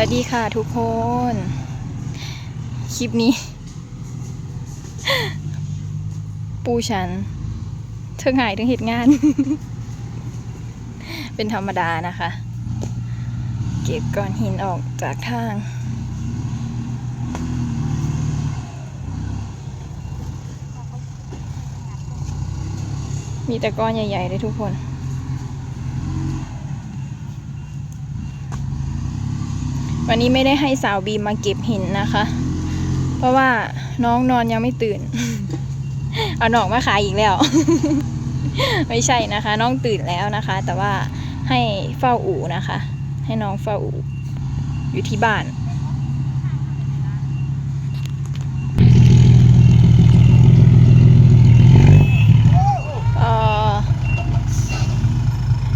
วัสดีค่ะทุกคน คลิปนี้ ปูฉันเทิงหายถึงเหตุงาน เป็นธรรมดานะคะ เก็บก้อนหินออกจากทาง มีแต่ก้อนใหญ่ๆเลยทุกคน วันนี้ไม่ได้ให้สาวบีมาเก็บหินนะคะ เพราะว่าน้องนอนยังไม่ตื่น เอาหนอกมาขายอีกแล้ว ไม่ใช่นะคะ น้องตื่นแล้วนะคะ แต่ว่าให้เฝ้าอู่นะคะ ให้น้องเฝ้าอู่อยู่ที่บ้าน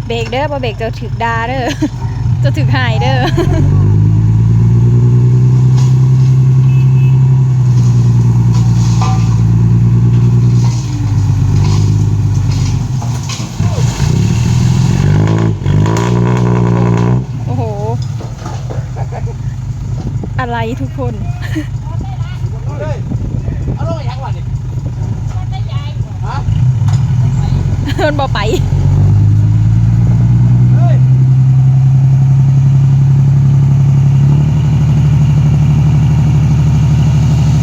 เบรกเด้อพอเบรกจะถึกดาเด้อจะถึกหายเด้อโห อะไรทุกคนเฮ้ยเอาลงไปยังวันนี่ฮะมันบ่ไป เฮ้ย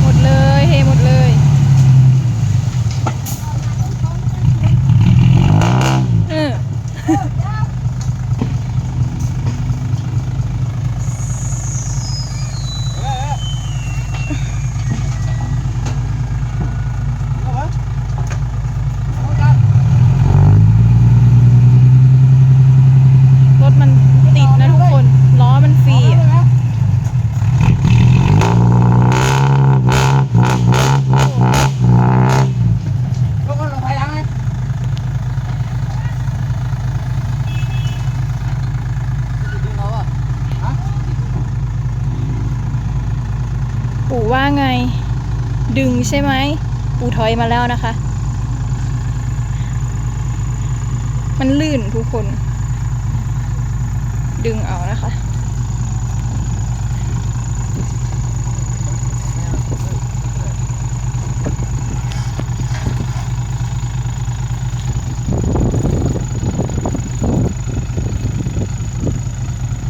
หมดเลยเฮหมดเลยเออ เฮ้ยเอาวะเอากัน รถมันติดนะทุกคน ล้อมันฟรีอะ ลงกันลงไปยังไงดึงเอาอะฮะ ปู่ว่าไง ดึง ใช่ไหมปูถอยมาแล้วนะคะ มันลื่นทุกคน ดึงเอานะคะ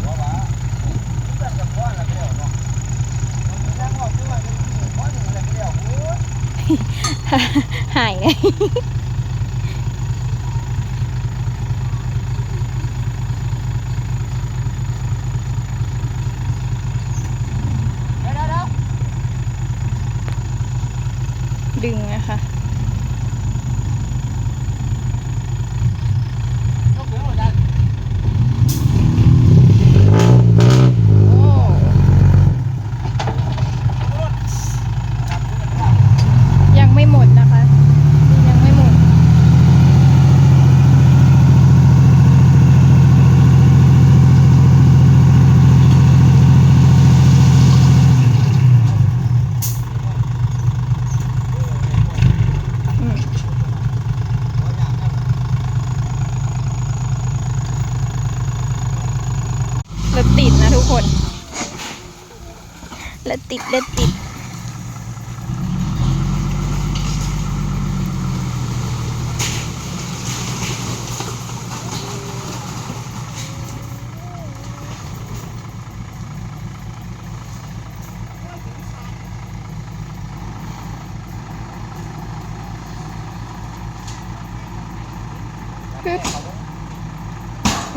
ว่าว่าจับจับก้อนละเดียวเนาะยังบอกด้วยว่าจะก้อนหนึ่งละเดียวโอ้ย หายไงเดี๋ยวเดี๋ยวเดี๋ยวดึงนะคะ ยกเดี๋ยวหมดยัง โอ้ยังไม่หมดนะคะยังไม่หมด อืมแล้ว ติดนะทุกคน แล้วติดแล้วติด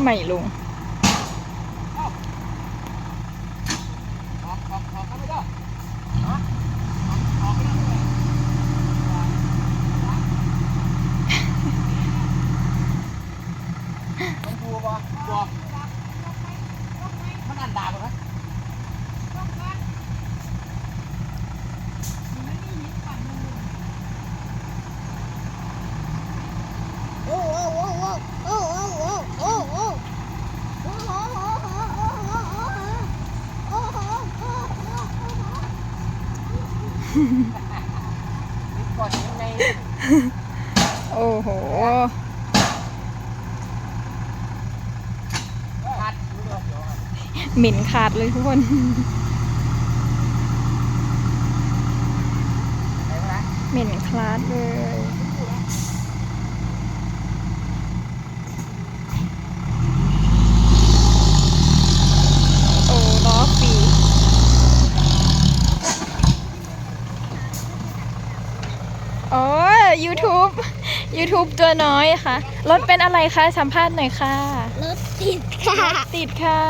ไม่ลง ออกออกออกเข้าไปได้ฮะออกออกไปได้ไหมต้องบัวบ่บัว มันอันดาบไหมนี่ก่อนยังไง โอ้โห คัดดู เหม็นขาดเลยทุกคนเหม็นคลาดเลยโอ้ล้อฟรีโอ้ย YouTube YouTube ตัวน้อยค่ะ รถเป็นอะไรคะ สัมภาษณ์หน่อยค่ะ รถติดค่ะ ติดค่ะ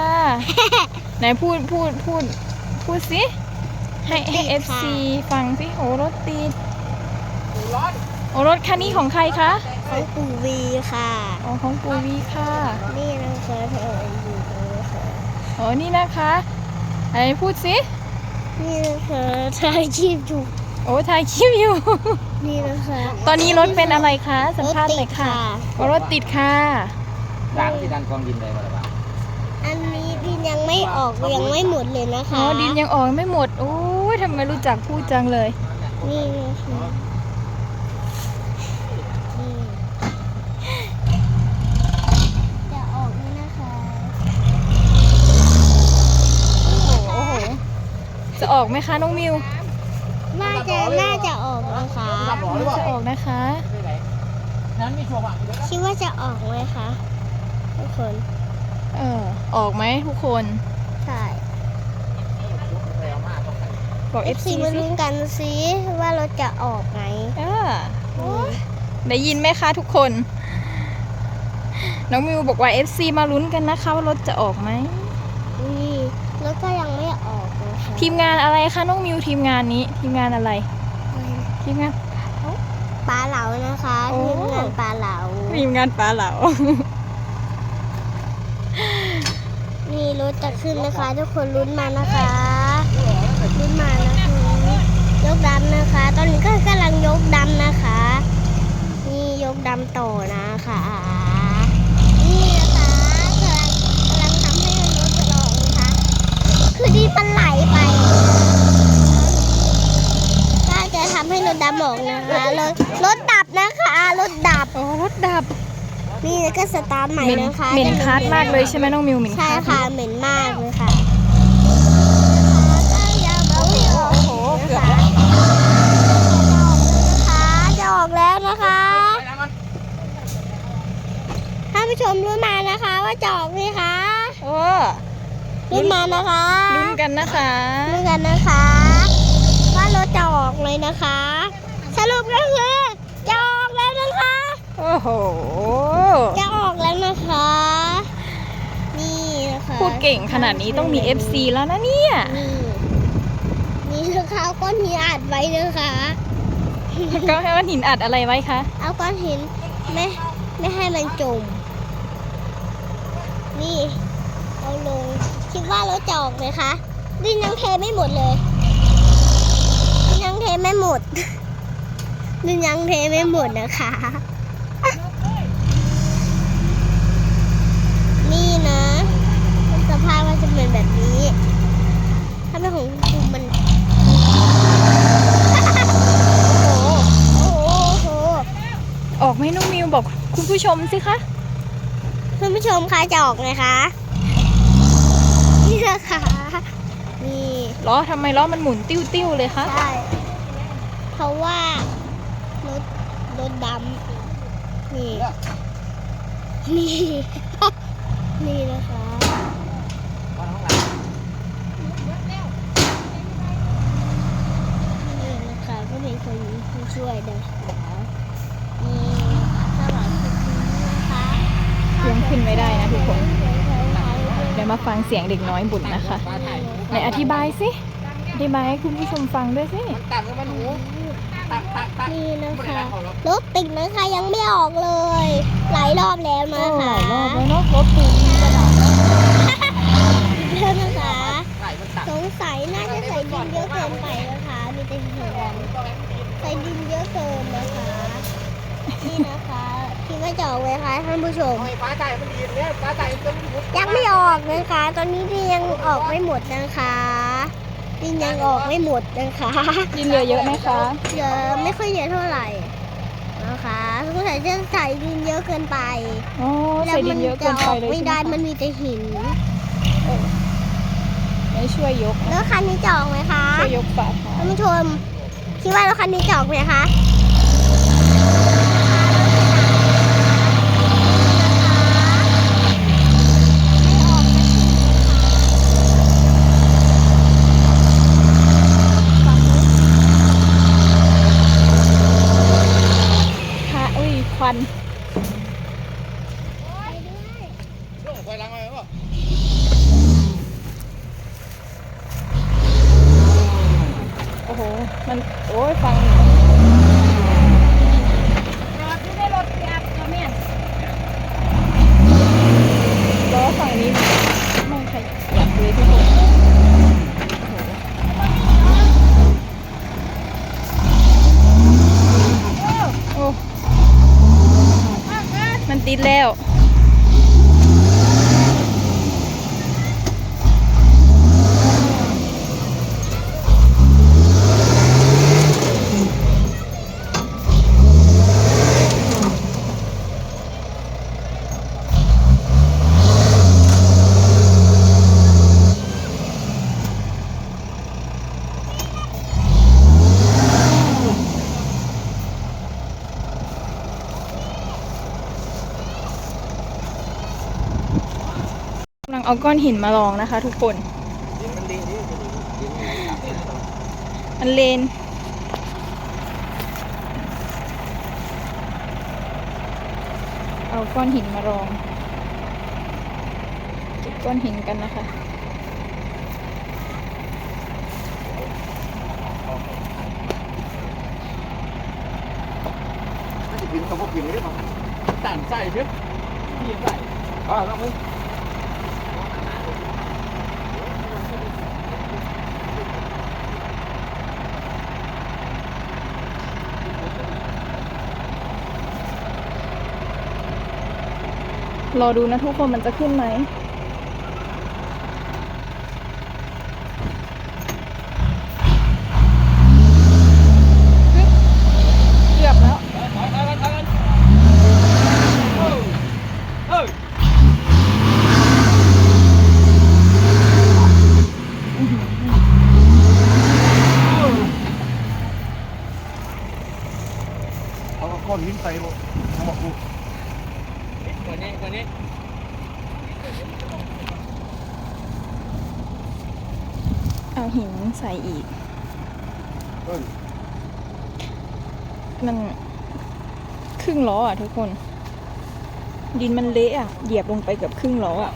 ไหนพูดพูดพูด พูดสิ ให้ให้ติดค่ะ FC ฟังสิโอ้รถติดร้อนโอ้รถคันนี้ของใครคะ ของปู่วีค่ะ อ๋อของปูวีค่ะ นี่นะคะเธออยู่นะคะอ๋อนี่นะคะอะไรพูดสิ นี่นะคะถ่ายคลิปอยู่โอ้ถ่ายคลิปอยู่ นี่นะคะตอนนี้รถเป็นอะไรคะสัมภาษณ์หน่อยค่ะรถติดโอ้รถติดค่ะ ด่างที่ดันกองดินเลยมาแล้วอันนี้ดินยังไม่ออกยังไม่หมดเลยนะคะอ๋อดินยังออกไม่หมดโอ้ยทำไมรู้จักพูดจังเลย นี่นะคะนี่จะออกนี่นะคะโอ้โหโอ้โหจะออกไหมคะน้องมิวน่า จะน่าจะออกนะคะจะออกนะคะ นั้นมีชัวร์ป่ะคิดว่าจะออกไหมคะทุกคน เออ ออกไหมทุกคน ใช่ บอก FC FC มาสิลุ้นกันสิว่ารถจะออกไหมเออโอ้ยได้ยินไหมคะทุกคน น้องมิวบอกว่า FC มาลุ้นกันนะคะว่ารถจะออกไหมนี่รถก็ยังไม่ออกนะคะ ทีมงานอะไรคะน้องมิวทีมงานนี้ ทีมงานอะไรทีมงานปลาเหลานะคะโอ้ทีมงานปลาเหลาทีมงานปลาเหลานี่รถจะขึ้นนะคะ ทุกคนลุ้นมานะคะลุ้นมานะคะยกดำนะคะ ตอนนี้ก็กำลังยกดำนะคะ นี่ยกดำต่อนะคะนี่นะคะกำลังกำลังทำให้รถจะลองนะคะ คือดีมันไหลไปก็จะทำ ให้รถดำออกนะคะรถรถดับนะคะรถดับโอ้รถดับ นี่แล้วก็สตาร์ทใหม่เหม็นนะคะเหม็นคาดมากเลยใช่ไหมน้องมิวเหม็นใช่คาดค่ะเหม็นมากเลยค่ะโอ้โหเกือบแล้วนะคะจะออกแล้วนะคะ ท่านผู้ชมรู้มานะคะว่าจะออกไหมคะโอ้รู้มานะคะ ลุ้นกันนะคะ รู้กันนะคะว่ารถจะ ออกเลยนะคะ สรุปก็คือจะออกแล้วนะคะ โอ้โห จะออกแล้วนะคะ นี่นะคะพูดเก่งขนาดนี้ต้องมี FC แล้วนะเนี่ย นี่นี่นะคะเอาก้อนหินอัดไว้นะคะ ก็ให้ว่าหินอัดอะไรไว้คะ เอาก้อนหินไม่ไม่ให้มันจม นี่ เอาลง คิดว่ารถจะออกไหมคะดินยังเทไม่หมดเลยดินยัง เทไม่หมดดินยังเทไม่หมดนะคะ นี่นะสภาพมันจะเป็นแบบนี้ ถ้าเป็นของคุณมันโอ้โหโอ้โหออกไหมน้องมิวบอกคุณผู้ชมสิคะคุณผู้ชมคะจะออกไงคะ นี่นะคะนี่ล้อทำไมล้อมันหมุนติ้วๆเลยคะใช่เพ ราะว่ารถรถดำนี่ นี่ นี่นะคะนี่นะคะก็เป็นคนผู้ช่วยนะคะนี่ข้างหลังคือคุณนะคะเสียงขึ้นไม่ได้นะทุกคน เดี๋ยวมาฟังเสียงเด็กน้อยบุญนะคะ ไหนอธิบายสิอ ธิบายให้คุณผู้ชมฟังด้วยสิตัดมันหูตัดตัดตัดนี่นะคะรถติดนะคะยังไม่ออกเลย หลายรอบแล้วโอ้นะหคะลายรอบแล้วเนาะรถปูมีกระดาษแล้วนะคะไหลมันตัดสงสัยน่าจะใส่ดินเยอะเกินไปนะคะมีแต่หินใส่ดินเยอะเกินนะคะนี่นะคะคิดว่าจะออกไหมคะท่านผู้ชมไฟฟ้าใจมันดีเนี่ยฟ้าใจมันจะยังไม่ออกนะคะ ตอนนี้ดินยังออกไม่หมดนะคะ ดินยังออกไม่หมดนะคะดินเหลือเยอะไหมคะเยอะไม่ค่อยเยอะเท่าไหร่นะคะสงสัยจะใส่ดินเยอะเกินไปโอ้ใส่ดินเยอะเกินไปเลยไม่ใช่ได้ไหมมันคะมีแต่หินให้ช่วยยกรนะถคันนี้จะออกไหมคะช่วยยกฝาท้ายท่านผู้ชมคิดว่ารถคันนี้จะออกไหมคะไม่ออกสักทีค่ะ ค่ะอุ้ยควัน คอยล้างไว้ป่ะ โอ้โห มัน โอ้ย ฟังจอดที่ได้รถพี่อัพจะเมียนล้อฝั่งนี้ไม่ขยับเลยทุกคนโอ้โหโอ้มันติดแล้ว กำลัง เอาก้อนหินมาลองนะคะ ทุกคนดินมันดีดิดินมันขับดินมันมันเลนเอาก้อนหินมาลองเก็บก้อนหินกันนะคะไม่ได้กินต้องพวกกินเลยมั้งต่างใส่เพื่อนกินใส่อ่าแล้วมึง รอดูนะทุกคนมันจะขึ้นไหม เกือบแล้ว เอาก้อนหินใส่บ่เอามาคูกว่านี้กว่านี้ เอา หินใส่อีกเอ้ยมันครึ่งล้ออะทุกคน ดินมันเละอะ เหยียบลงไปเกับครึ่งล้ออะ